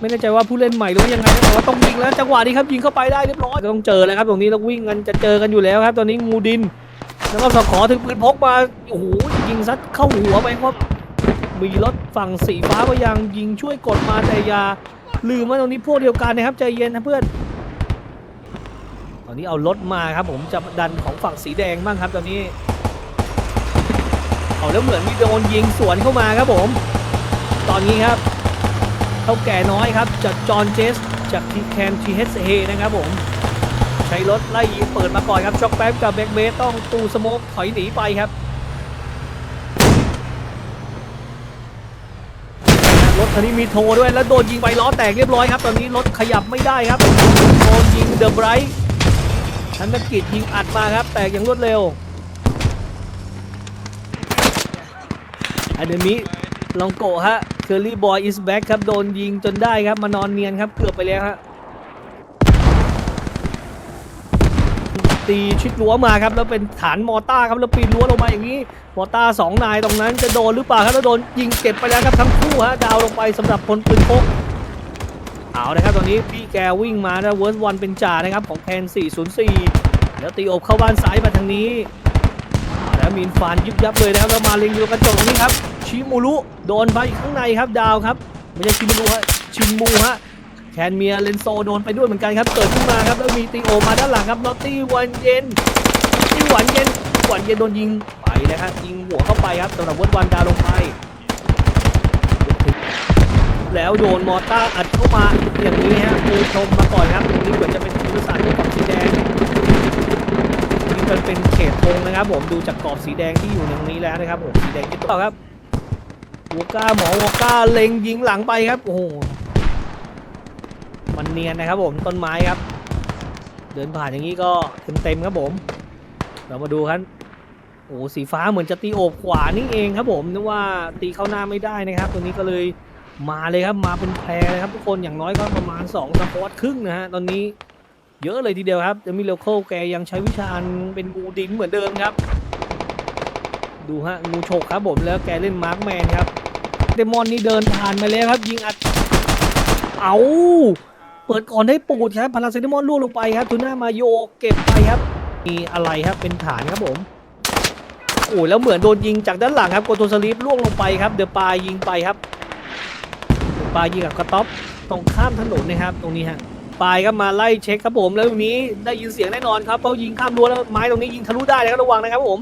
ไม่แน่ใจว่าผู้เล่นใหม่หรือยังไงแต่ว่าต้องยิงแล้วจังหวะนี้ครับยิงเข้าไปได้เรียบร้อยก็ต้องเจอแล้วครับตรงนี้เราวิ่งกันจะเจอกันอยู่แล้วครับ ตอนนี้งูดิน แล้วก็สขอถึงปืนพกมาโอ้โหยิงซัดเข้าหัวไปครับมีรถฝั่งสีฟ้าก็ยังยิงช่วยกดมาแต่ยาลืมว่าตรงนี้พวกเดียวกันนะครับใจเย็นนะเพื่อนตอนนี้เอารถมาครับ ผมจะดันของฝั่งสีแดงบ้างครับ ตอนนี้เอาแล้วเหมือนมีโดนยิงสวนเข้ามาครับผม ตอนนี้ครับ ท่าแก่น้อยครับ จากจอห์นเจส จากทีแคนทีเฮสเฮนะครับผม ใช้รถไล่ยิงเปิดมาก่อนครับ ช็อกแป๊บกับแบ็กเบสต้องตูสโมกถอยหนีไปครับรถคันนี้มีโทด้วยแล้วโดนยิงไปล้อแตกเรียบร้อยครับ ตอนนี้รถขยับไม่ได้ครับโดนยิงเดอะไบรท์ธนกิจยิงอัดมาครับ แตกอย่างรวดเร็วอันเดมิลองโกะฮะ เคอรี่บอยอิสแบ็กครับ โดนยิงจนได้ครับ มานอนเนียนครับ เกือบไปแล้วฮะตีชิดรั้วมาครับ แล้วเป็นฐานมอต้าครับแล้วปีนรั้วลงมาอย่างนี้มอต้าสองนายตรงนั้นจะโดนหรือเปล่าครับแล้วโดนยิงเก็บไปแล้วครับทั้งคู่ฮะดาวลงไปสำหรับพลปืนพกเอานะครับตอนนี้พี่แกวิ่งมานะเวิร์สวันเป็นจ่านะครับของแคน404 แล้วตีอบเข้าบ้านซ้ายมาทางนี้ แล้วมีนฟานยิบยับเลยนะครับแล้วมาเล็งอยู่กระจกตรงนี้ครับ ชิมูรุโดนไปข้างในครับดาวครับ ไม่ใช่ชิมูรุฮะชิมูฮะแคนเมียเลนโซโดนไปด้วยเหมือนกันครับเกิดขึ้นมาครับแล้วมีตีโอมาด้านหลังครับนอตตี้วันเย็นที่หวานเย็นหวานเย็นโดนยิงไปนะครับยิงหัวเข้าไปครับสำหรับวิร์ดวันดาวลงไปแล้วโดนมอต้าอัดเข้ามาอย่างนี้ฮะปูชมมาก่อนครับตรงนี้เหมือนจะเป็นทีมศาสตร์ของสีแดงนี่มันเป็นเขตธงนะครับ ผมดูจากกรอบสีแดงที่อยู่ตรงนี้แล้วนะครับผมสีแดงที่ต่อครับ วอก้าหมอวอก้าเล็งยิงหลังไปครับ โอ้โห มันเนียนนะครับผมต้นไม้ครับ เดินผ่านอย่างนี้ก็เต็มๆครับผม เรามาดูครับโอ้สีฟ้าเหมือนจะตีโอบขวานี่เองครับผมนึกว่าตีเข้าหน้าไม่ได้นะครับตัวนี้ก็เลยมาเลยครับมาเป็นแพรเลยครับทุกคนอย่างน้อยก็ประมาณ2สปอร์ตครึ่งนะฮะตอนนี้เยอะเลยทีเดียวครับจะมีเลโคแกยังใช้วิชาเป็นงูดินเหมือนเดิมครับ ดูฮะงูฉกครับผมแล้วแกเล่นมาร์คแมนครับเดมอนนี่เดินผ่านมาแล้วครับ ยิงอัดเอาเปิดก่อนได้ปูดครับพลังเซนติมอนล่วงลงไปครับทูน่ามาโยเก็บไปครับ มีอะไรครับเป็นฐานครับผมโอ้แล้วเหมือนโดนยิงจากด้านหลังครับโกโตสลิปล่วงลงไปครับ เดอะปายิงไปครับเดอะปายิงกับกระต๊อบตรงข้ามถนนนะครับ ตรงนี้ฮะปายครับมาไล่เช็คครับผมแล้วตรงนี้ได้ยินเสียงแน่นอนครับเพรายิงข้ามรั้วแล้วไม้ตรงนี้ยิงทะลุได้นะครับระวังนะครับผม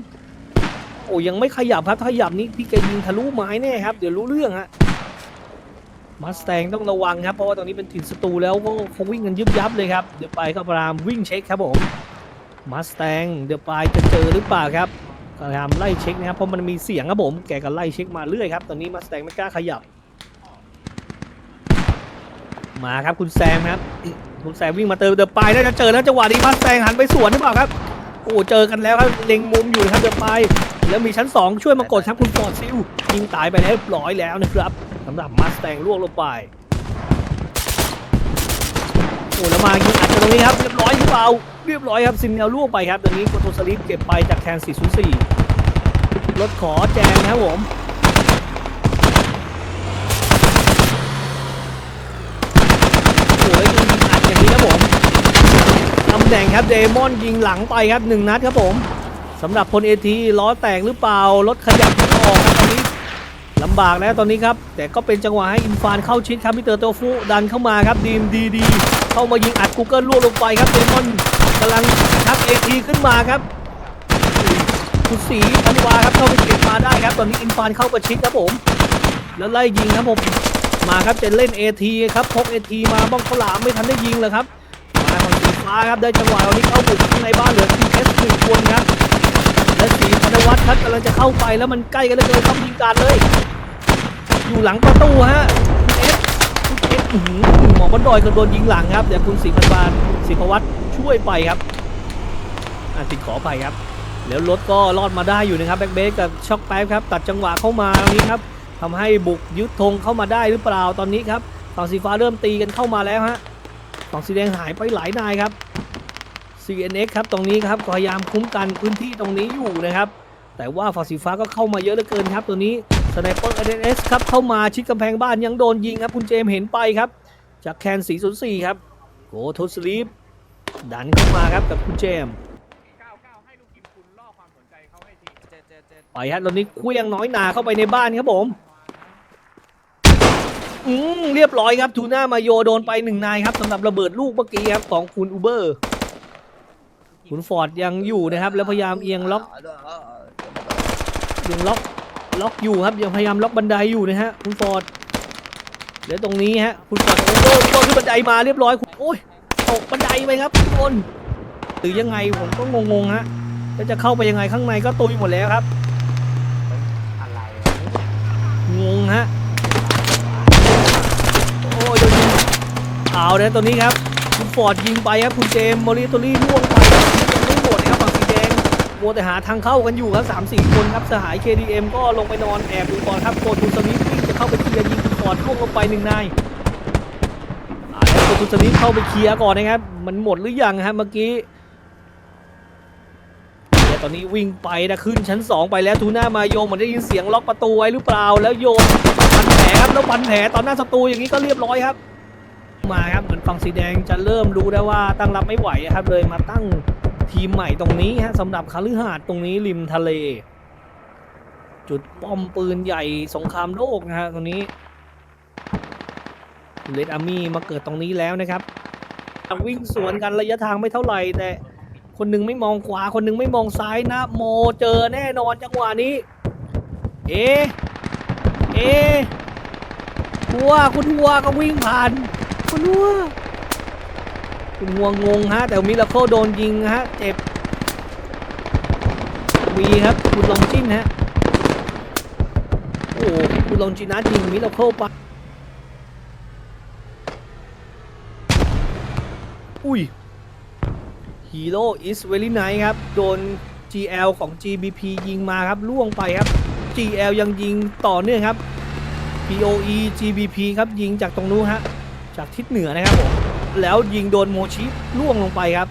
โอ้ยังไม่ขยับครับถ้าขยับนี่พี่แกยิงทะลุไม้แน่ครับ เดี๋ยวรู้เรื่องฮะมัสแตงต้องระวังครับ เพราะว่าตอนนี้เป็นถิ่นศัตรูแล้วก็คงวิ่งกันยึบยับเลยครับ เดี๋ยวไปก็พยายามวิ่งเช็คครับผมมัสแตงเดี๋ยวไปจะเจอหรือเปล่าครับพยายามไล่เช็คนะครับเพราะมันมีเสียงครับผมแกก็ไล่เช็คมาเรื่อยครับตอนนี้มัสแตงไม่กล้าขยับ มาครับคุณแซมครับคุณแซมวิ่งมาเติมเดอะปายน่าจะเจอแล้วจังหวะนี้มัสแตงหันไปสวนหรือเปล่าครับโอ้เจอกันแล้วครับเล็งมุมอยู่ครับเดอะปาย แล้วมีชั้นสองช่วยมากดครับคุณฟอร์ดซิลยิงตายไปแล้วเรียบร้อยแล้วนะครับสำหรับมัสแตงล่วงลงไปโอ้แล้วมายิงอัดกันตรงนี้ครับเรียบร้อยหรือเปล่าเรียบร้อยครับซินเนลล่วงไปครับตอนนี้โกโตสลิปเก็บไปจากแคน404 รถขอแจงนะครับผมโอ้ยยิงอัดอย่างนี้ครับผมตำแหน่งครับเดมอนยิงหลังไปครับหนึ่งนัดครับผม สำหรับพลเอทีล้อแตกหรือเปล่ารถขยับไม่ออกตอนนี้ลำบากแล้วตอนนี้ครับ แต่ก็เป็นจังหวะให้อินฟานเข้าชิดครับมิเตอร์โตฟูดันเข้ามาครับดีมดีดีเข้ามายิงอัดกูเกิลล่วงลงไปครับเดมอนกำลังชักเอทีขึ้นมาครับคุณสีพันวาครับเข้าไปเก็บมาได้ครับ ตอนนี้อินฟานเข้าประชิดครับผม แล้วไล่ยิงครับผมมาครับจะเล่นเอทีครับพกเอทีมาบ้องข้าหลามไม่ทันได้ยิงเลยครับมาของสีฟ้าครับได้จังหวะตอนนี้เข้าบุกข้างในบ้านเหลือทีเอสหนึ่งคนครับ และสีธนวัฒน์ครับกำลังจะเข้าไปแล้วมันใกล้กันเลยเลยต้องยิงการเลย อยู่หลังประตูฮะคุณเอฟคุณเอฟอื้อหือหมอบอลดอยก็โดนยิงหลังครับเดี๋ยวคุณศรีพันบานศรีพวัตรช่วยไปครับอ่าติดขอไปครับ แล้วรถก็รอดมาได้อยู่นะครับแบ็คเบสกับช็อกแป๊บครับตัดจังหวะเข้ามาตรงนี้ครับทำให้บุกยึดธงเข้ามาได้หรือเปล่าตอนนี้ครับฝั่งสีฟ้าเริ่มตีกันเข้ามาแล้วฮะฝั่งสีแดงหายไปหลายนายครับ CNX ครับตรงนี้ครับพยายามคุ้มกันพื้นที่ตรงนี้อยู่นะครับแต่ว่าฝั่งสีฟ้าก็เข้ามาเยอะเหลือเกินครับ ตัวนี้สไนเปอร์ NS ครับเข้ามาชิดกำแพงบ้านยังโดนยิงครับ คุณเจมเห็นไปครับ จากแคน404ครับโกทูสลีปดันเข้ามาครับกับคุณเจมส์99ให้ลูกทีมคุณล่อความสนใจเขาให้ทีเจ็ดเจ็ดเจ็ดไปฮะตอนนี้คลี้ยงน้อยหนาเข้าไปในบ้านครับผมอืมเรียบร้อยครับทูน่ามาโยโดนไปหนึ่งนายครับสำหรับระเบิดลูกเมื่อกี้ครับของคุณอูเบอร์ คุณฟอร์ดยังอยู่นะครับ แล้วพยายามเอียงล็อกยังล็อกล็อกอยู่ครับยังพยายามล็อกบันไดอยู่นะฮะคุณฟอร์ดแล้วตรงนี้ฮะคุณฟอร์ดโอ้โหก็ขึ้นบันไดมาเรียบร้อยโอ้ยตกบันไดไปครับทุกคนหรือยังไงผมก็งงๆฮะแล้วจะเข้าไปยังไงข้างในก็ตุยหมดแล้วครับงงฮะโอ้ยโดนยิงเอาเลยตัวนี้ครับ คุณฟอร์ดยิงไปครับคุณเจมส์มอริโตรี่ล่วงไปยังไม่หมดนะครับฝั่งสีแดงมัวแต่หาทางเข้ากันอยู่ครับสามสี่คนครับสหาย KDM ก็ลงไปนอนแอบดูก่อนครับโกทูสมิธวิ่งจะเข้าไปเคลียร์ยิงคุณฟอร์ดล่วงลงไปหนึ่งนายแล้วโกทูสมิธเข้าไปเคลียร์ก่อนนะครับ มันหมดหรือยังฮะเมื่อกี้แต่ตอนนี้วิ่งไปนะขึ้นชั้น 2 ไปแล้วทูน่ามาโยมเหมือนได้ยินเสียงล็อกประตูไว้หรือเปล่าแล้วโยนพันแผลครับแล้วพันแผลตอนหน้าศัตรูอย่างนี้ก็เรียบร้อยครับ มาครับเหมือนฝั่งสีแดงจะเริ่มรู้ได้ว่าตั้งรับไม่ไหวครับ เลยมาตั้งทีมใหม่ตรงนี้ฮะสำหรับคาลือหาดตรงนี้ริมทะเล จุดป้อมปืนใหญ่สงครามโลกนะฮะตรงนี้เลดอามี่มาเกิดตรงนี้แล้วนะครับวิ่งสวนกันระยะทางไม่เท่าไหร่แต่คนหนึงไม่มองขวาคนหนึงไม่มองซ้ายนะ โมเจอแน่นอนจังหวะนี้ เอ เอหัวคุณหัวก็วิ่งผ่าน คุณหัวคุณหัวงงฮะ แต่มิราเคิลโดนยิงฮะ เจ็บมีครับ คุณลองจิ้นฮะ โอ้โหคุณลองจินัสยิงมิราเคิลไปอุ้ยฮีโร่อิสเวลี่ไนครับ โดน GL ของ GBP ยิงมาครับ ล่วงไปครับ GL ยังยิงต่อเนื่องครับ POE GBP ครับยิงจากตรงนู้นฮะ จากทิศเหนือนะครับผมแล้วยิงโดนโมชิล่วงลงไปครับ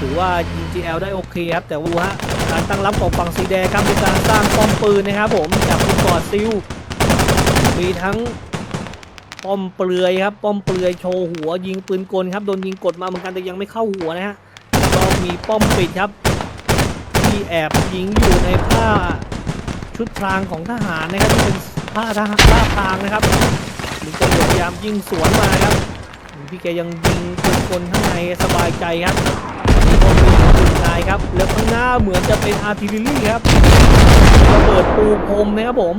ถือว่ายิง GL ได้โอเคครับ แต่ว่าฮะการตั้งรับของฝั่งสีแดงครับมีการสร้างป้อมปืนนะครับผมจากคุณฟอดซิลมีทั้งป้อมเปลือยครับป้อมเปลือยโชว์หัวยิงปืนกลครับโดนยิงกดมาเหมือนกันแต่ยังไม่เข้าหัวนะฮะก็มีป้อมปิดครับที่แอบยิงอยู่ในผ้าชุดพรางของทหารนะครับที่เป็นผ้าทหารผ้าพรางนะครับ มีคนพยายามยิงสวนมาครับ พี่แกยังยิงปืนข้างในสบายใจครับมีคนมีปืนนายครับ แล้วข้างหน้าเหมือนจะเป็นอาร์ติลลี่ครับระเบิดปูพรมนะครับผม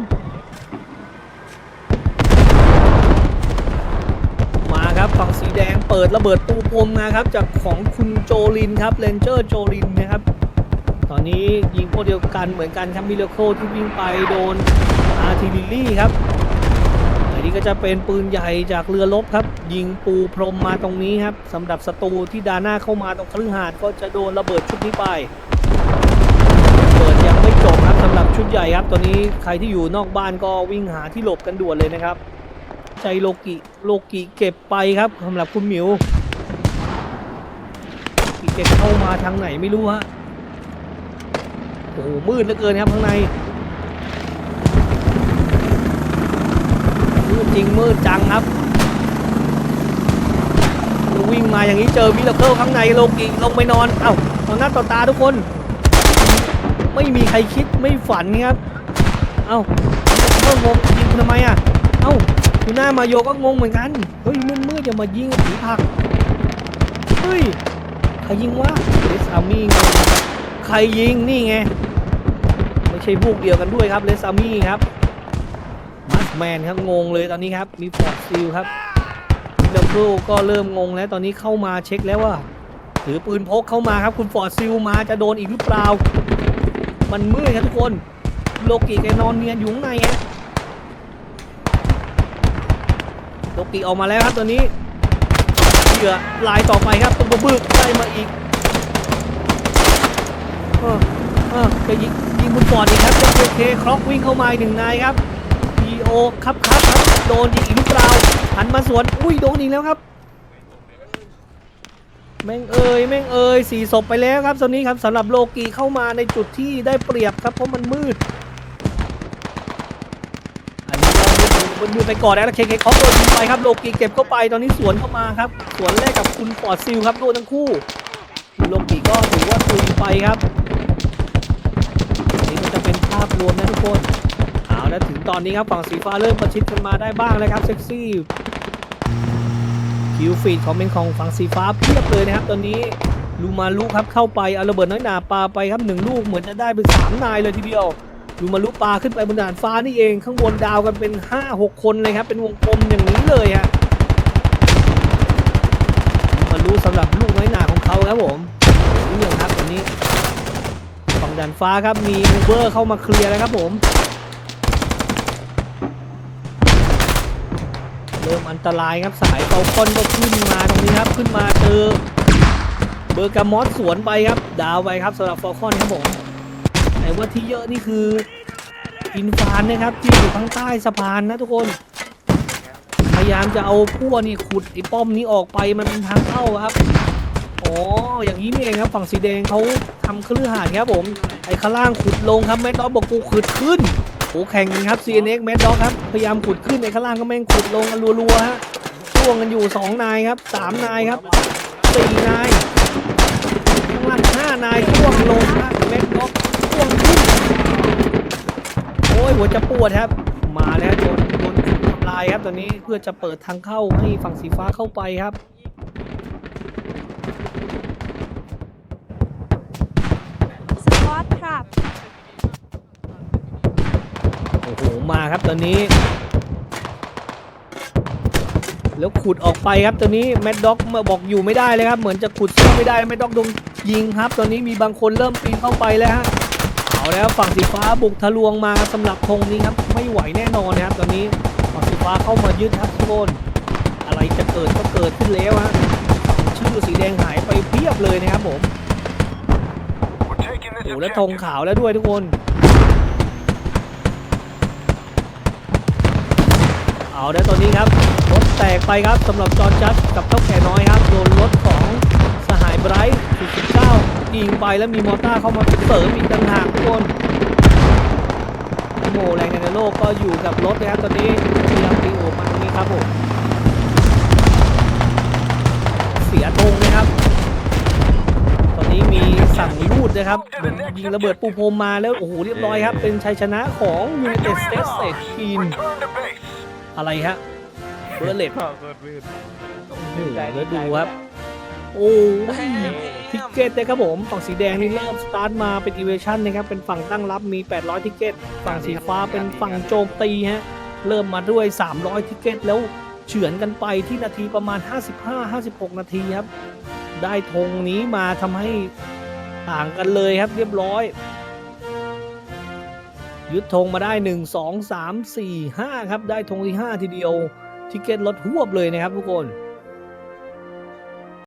มาครับฝั่งสีแดงเปิดระเบิดปูพรมมาครับ จากของคุณโจลินครับเรนเจอร์โจลินนะครับ ตอนนี้ยิงพวกเดียวกันเหมือนกันครับมิเลโคที่วิ่งไปโดนอาร์ติลลี่ครับ นี้ก็จะเป็นปืนใหญ่จากเรือรบครับ ยิงปูพรมมาตรงนี้ครับสำหรับศัตรูที่ดาหน้าเข้ามาตรงคฤหาสน์ก็จะโดนระเบิดชุดนี้ไประเบิดยังไม่จบครับสำหรับชุดใหญ่ครับตอนนี้ใครที่อยู่นอกบ้านก็วิ่งหาที่หลบกันด่วนเลยนะครับ ใจโลกิโลกิเก็บไปครับสำหรับคุณหมิวเก็บเข้ามาทางไหนไม่รู้ฮะโอ้โหมืดเหลือเกินครับข้างใน มืด จริงมืดจังครับ วิ่งมาอย่างนี้เจอมิราเคิลข้างในโลกิลงไปนอน เอ้าต่อหน้าต่อตาทุกคน ไม่มีใครคิดไม่ฝันครับ เอ้าเพิ่งงงยิงทำไมอะ เอ้าคุณหน้ามาโยก็งงเหมือนกัน เฮ้ยมืดมืดอย่ามายิงผีผัก เฮ้ยใครยิงวะเลสอามี่ใครยิงนี่ไง ไม่ใช่พวกเดียวกันด้วยครับเลสอามี่ครับ แมนครับงงเลยตอนนี้ครับมีฟอร์ดซิลครับเดลโก็เริ่มงงแล้วตอนนี้เข้ามาเช็คแล้วว่าถือปืนพกเข้ามาครับคุณฟอร์ดซิลมาจะโดนอีกหรือเปล่า มันมืดครับทุกคนโลกิแกนอนเนียนอยู่ข้างในฮะโลกิออกมาแล้วครับตัวนี้เหยื่อลายต่อไปครับตุ้มบึกได้มาอีกเออเออจะยิงยิงคุณฟอร์ดอีกครับโอเคคล็อกวิ่งเข้ามาอีกหนึ่งนายครับ พีโอครับครับครับโดนยิงอีกหรือเปล่าหันมาสวนอุ้ยโดนอีกแล้วครับ แม่งเอ่ยแม่งเอ่ยสี่ศพไปแล้วครับตอนนี้ครับสำหรับโลกีเข้ามาในจุดที่ได้เปรียบครับเพราะมันมืดอันนี้ก็มืดมือไปก่อนแล้วเคเคคอฟโดนยิงไปครับโลกีเก็บเข้าไปตอนนี้สวนเข้ามาครับสวนแรกกับคุณฟอร์ดซิลครับโดนทั้งคู่โลกีก็ถือว่าตุยไปครับนี่ก็จะเป็นภาพรวมนะทุกคน แล้วถึงตอนนี้ครับฝั่งสีฟ้าเริ่มประชิดกันมาได้บ้างแล้วครับเซ็กซี่คิวฟีดคอมเมนของฝั่งสีฟ้าเพียบเลยนะครับ ตอนนี้ลูมาลุครับเข้าไปเอาระเบิดน้อยหนาปาไปครับหนึ่งลูกเหมือนจะได้เป็นสามนายเลยทีเดียวลูมาลุปาขึ้นไปบนด่านฟ้านี่เองข้างบนดาวกันเป็น5 6คนเลยครับเป็นวงกลมอย่างนี้เลยฮะลูมาลุสำหรับลูกน้อยหนาของเขาครับผมเรื่องครับวันนี้ฝั่งด่านฟ้าครับมีมูเบอร์เข้ามาเคลียร์แล้วครับผม ริ่มอันตรายครับสายเฟลคอนก็ขึ้นมาตรงนี้ครับขึ้นมาเจอเบอร์กามอสสวนไปครับ ดาวไปครับสำหรับเฟลคอนครับผมแต่ว่าที่เยอะนี่คืออินฟานนะครับที่อยู่ข้างใต้สะพานนะทุกคน พยายามจะเอาพั่วนี่ขุดไอ้ป้อมนี้ออกไปมันเป็นทางเข้าครับอ๋ออย่างนี้นี่เองครับฝั่งสีแดงเขาทำเครือหาดครับผมไอ้ข้างล่างขุดลงครับแมดด็อกบอกกูขุดขึ้น โอ้แข่งกันครับ CNX แมดด็อกครับ พยายามขุดขึ้นไอ้ข้างล่างก็แม่งขุดลงกันรัวๆฮะช่วงกันอยู่สองนายครับสามนายครับสี่นายข้างล่างห้านายช่วงลงครับแม็กด็อกช่วงขึ้นโอ้ยหัวจะปวดครับ มาแล้วโดนโดนทำลายครับตอนนี้เพื่อจะเปิดทางเข้าให้ฝั่งสีฟ้าเข้าไปครับ สปอตครับ โอ้โห มาครับตอนนี้ แล้วขุดออกไปครับตอนนี้แมดด็อกมาบอกอยู่ไม่ได้เลยครับ เหมือนจะขุดสู้ไม่ได้แมดด็อกโดนยิงครับ ตอนนี้มีบางคนเริ่มปีนเข้าไปแล้วฮะเอาแล้วฝั่งสีฟ้าบุกทะลวงมาสำหรับธงนี้ครับไม่ไหวแน่นอนนะครับ ตอนนี้ฝั่งสีฟ้าเข้ามายึดครับทุกคนอะไรจะเกิดก็เกิดขึ้นแล้วฮะชื่อสีแดงหายไปเพียบเลยนะครับผมโอ้แล้วธงขาวแล้วด้วยทุกคน เอาแล้วตอนนี้ครับรถแตกไปครับสำหรับจอร์จัสกับเท่าแก่น้อยครับโดนรถของสหายไบรท์49ยิงไปแล้วมีมอเต้าเข้ามาเสริมอีกต่างหากทุกคนโมแรงในโลกก็อยู่กับรถนะครับตอนนี้พยายามตีโอบมาตรงนี้ครับผมเสียธงนะครับ ตอนนี้มีสั่งรูดนะครับเหมือนยิงระเบิดปูพรมมาแล้วโอ้โหเรียบร้อยครับ เป็นชัยชนะของ United States Team อะไรฮะเบอร์เลตเกิดมืดโอ้โหแล้วดูครับ โอ้ยทิกเก็ตนะครับผม ฝั่งสีแดงนี่เริ่มสตาร์ทมาเป็นอีเวชั่นนะครับ เป็นฝั่งตั้งรับมี 800 ทิกเก็ต ฝั่งสีฟ้าเป็นฝั่งโจมตีฮะ เริ่มมาด้วย 300 ทิกเก็ต แล้วเฉือนกันไปที่นาทีประมาณ 55-56 นาทีครับ ได้ธงนี้มาทำให้ต่างกันเลยครับเรียบร้อย ยึดธงมาได้ 1 2 3 4 5 ครับ ได้ธงที่ 5 ทีเดียว ทิเก็ตลดหวบเลยนะครับทุกคน